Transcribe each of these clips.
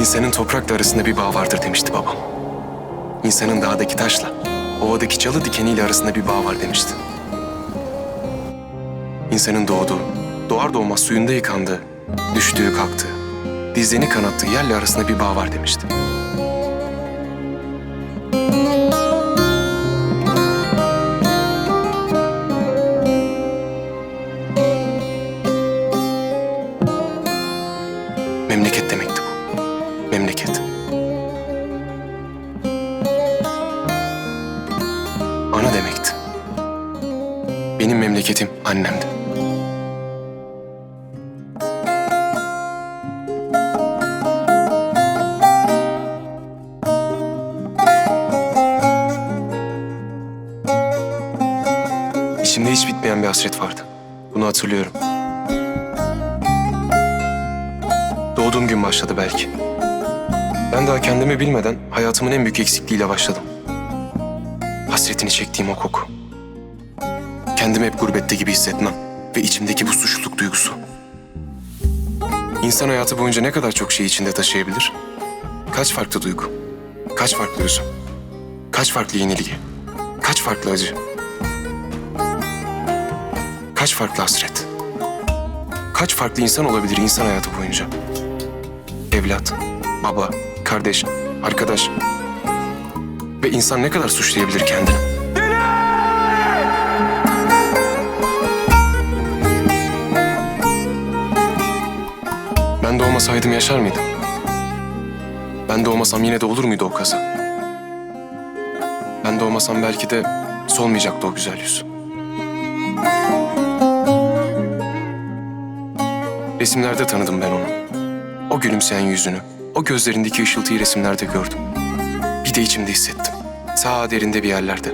İnsanın toprakla arasında bir bağ vardır demişti babam. İnsanın dağdaki taşla, ovadaki çalı dikeniyle arasında bir bağ var demişti. İnsanın doğduğu, doğar doğmaz suyunda yıkandığı, düştüğü kalktığı, dizlerini kanattığı yerle arasında bir bağ var demişti. Memleket. Ana demekti. Benim memleketim annemdi. İçimde hiç bitmeyen bir hasret vardı. Bunu hatırlıyorum. Doğduğum gün başladı belki. Ben daha kendimi bilmeden hayatımın en büyük eksikliğiyle başladım. Hasretini çektiğim o koku. Kendimi hep gurbette gibi hissetmem ve içimdeki bu suçluluk duygusu. İnsan hayatı boyunca ne kadar çok şey içinde taşıyabilir? Kaç farklı duygu, kaç farklı üzüm, kaç farklı yenilgi, kaç farklı acı, kaç farklı hasret, kaç farklı insan olabilir insan hayatı boyunca? evlat, baba, kardeş, arkadaş. Ve insan ne kadar suçlayabilir kendini? Ben de olmasaydım yaşar mıydım? Ben de olmasam yine de olur muydu o kaza? Ben de olmasam belki de solmayacaktı o güzel yüz. Resimlerde tanıdım ben onu. O gülümseyen yüzünü, o gözlerindeki ışıltıyı resimlerde gördüm. Bir de içimde hissettim. Sağ derinde bir yerlerde.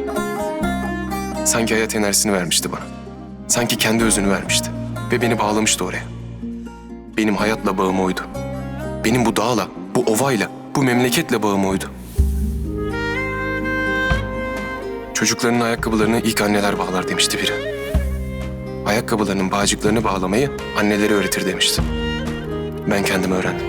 Sanki hayat enerjisini vermişti bana. Sanki kendi özünü vermişti. Ve beni bağlamıştı oraya. Benim hayatla bağım oydu. Benim bu dağla, bu ovayla, bu memleketle bağım oydu. Çocuklarının ayakkabılarını ilk anneler bağlar demişti biri. Ayakkabılarının bağcıklarını bağlamayı anneleri öğretir demişti. Ben kendim öğrendim.